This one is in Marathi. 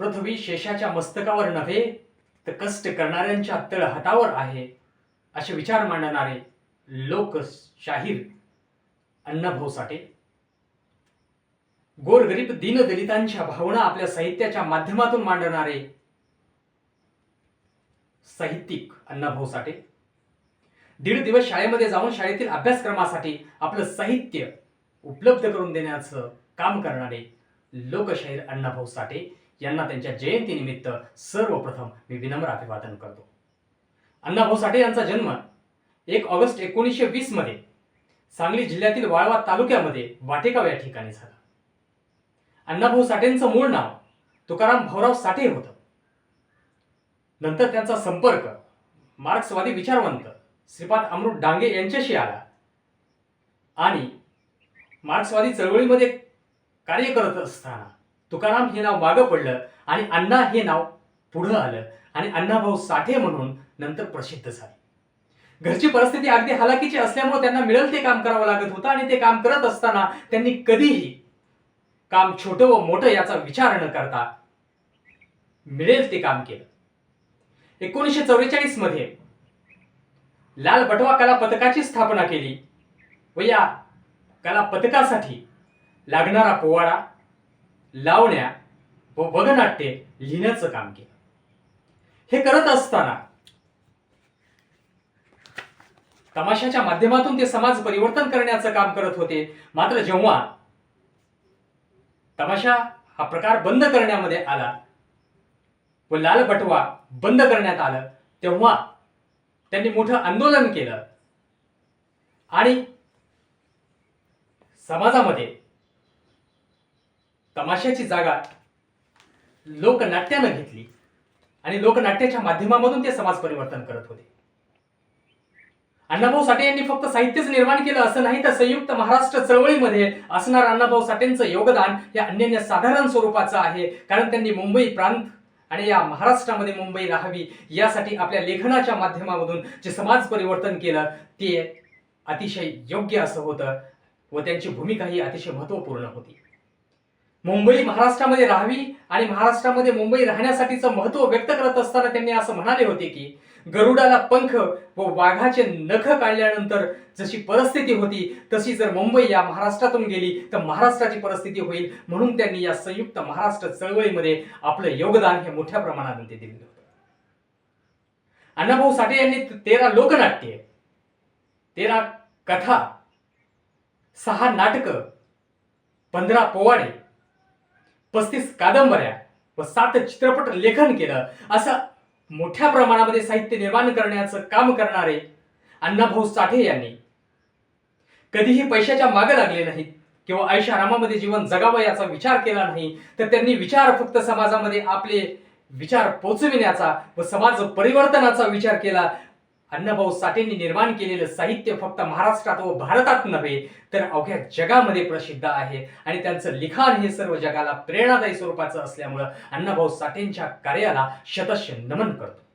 पृथ्वी शेषाच्या मस्तकावर नव्हे तर कष्ट करणाऱ्यांच्या तळहातावर आहे असे विचार मांडणारे लोकशाहीर अण्णाभाऊ साठे. गोरगरीब दीनदलितांच्या भावना आपल्या साहित्याच्या माध्यमातून मांडणारे साहित्यिक अण्णाभाऊ साठे. दीड दिवस शाळेमध्ये जाऊन शाळेतील अभ्यासक्रमासाठी आपलं साहित्य उपलब्ध करून देण्याचं काम करणारे लोकशाहीर अण्णाभाऊ साठे. यांना त्यांच्या जयंतीनिमित्त सर्वप्रथम मी विनम्र अभिवादन करतो. अण्णाभाऊ साठे यांचा जन्म एक ऑगस्ट एकोणीसशे वीसमध्ये सांगली जिल्ह्यातील वाळवा तालुक्यामध्ये वाटेगाव या ठिकाणी झाला. अण्णाभाऊ साठेंचं मूळ नाव तुकाराम भाऊराव साठे होतं. नंतर त्यांचा संपर्क मार्क्सवादी विचारवंत श्रीपाद अमृत डांगे यांच्याशी आला आणि मार्क्सवादी चळवळीमध्ये कार्य करत असताना तुकाराम हे नाव मागं पडलं आणि अण्णा हे नाव पुढं आलं. आणि अण्णाभाऊ साठे म्हणून नंतर प्रसिद्ध झाले. घरची परिस्थिती अगदी हलाखीची असल्यामुळे त्यांना मिळेल ते काम करावं लागत होतं आणि ते काम करत असताना त्यांनी कधीही काम छोटं व मोठं याचा विचार न करता मिळेल ते काम केलं. एकोणीसशे चौवेचाळीसमध्ये लाल बटवा कला पथकाची स्थापना केली व या कला पथकासाठी लागणारा पोवाडा लावण्या व वगनाट्ये लिहिण्याचं काम केलं. हे करत असताना तमाशाच्या माध्यमातून ते समाज परिवर्तन करण्याचं काम करत होते. मात्र जेव्हा तमाशा हा प्रकार बंद करण्यामध्ये आला व लाल बटवा बंद करण्यात आलं तेव्हा त्यांनी मोठं आंदोलन केलं आणि समाजामध्ये तमाशाची जागा लोकनाट्यानं घेतली. आणि लोकनाट्याच्या माध्यमामधून ते समाज परिवर्तन करत होते. अण्णाभाऊ साठे यांनी फक्त साहित्यच निर्माण केलं असं नाही तर संयुक्त महाराष्ट्र चळवळीमध्ये असणार अण्णाभाऊ साठेंचं योगदान या अन्यन्य साधारण स्वरूपाचं आहे कारण त्यांनी मुंबई प्रांत आणि या महाराष्ट्रामध्ये मुंबई राहावी यासाठी आपल्या लेखनाच्या माध्यमामधून जे समाज परिवर्तन केलं ते अतिशय योग्य असं होतं व त्यांची भूमिका ही अतिशय महत्त्वपूर्ण होती. मुंबई महाराष्ट्रामध्ये राहावी आणि महाराष्ट्रामध्ये मुंबई राहण्यासाठीचं महत्त्व व्यक्त करत असताना त्यांनी असं म्हणाले होते की गरुडाला पंख व वाघाचे नख काढल्यानंतर जशी परिस्थिती होती तशी जर मुंबई या महाराष्ट्रातून गेली तर महाराष्ट्राची परिस्थिती होईल. म्हणून त्यांनी या संयुक्त महाराष्ट्र चळवळीमध्ये आपलं योगदान हे मोठ्या प्रमाणात ते दिलेलं होतं. अण्णाभाऊ साठे यांनी तेरा लोकनाट्ये तेरा कथा सहा नाटकं पंधरा पोवाडे पस्तीस कादंबऱ्या व सात चित्रपट लेखन केलं. असं मोठ्या प्रमाणामध्ये साहित्य निर्माण करण्याचं काम करणारे अण्णाभाऊ साठे यांनी. कधीही पैशाच्या मागे लागले नाहीत किंवा आयुष्यारामामध्ये जीवन जगावं याचा विचार केला नाही तर त्यांनी विचार फक्त समाजामध्ये आपले विचार पोचविण्याचा व समाज परिवर्तनाचा विचार केला अण्णाभाऊ साठेंनी निर्माण केलेलं साहित्य फक्त महाराष्ट्रात व भारतात नव्हे तर अवघ्या जगामध्ये प्रसिद्ध आहे. आणि त्यांचं लिखाण हे सर्व जगाला प्रेरणादायी स्वरूपाचं असल्यामुळं अण्णाभाऊ साठेंच्या कार्याला शतश नमन करतो.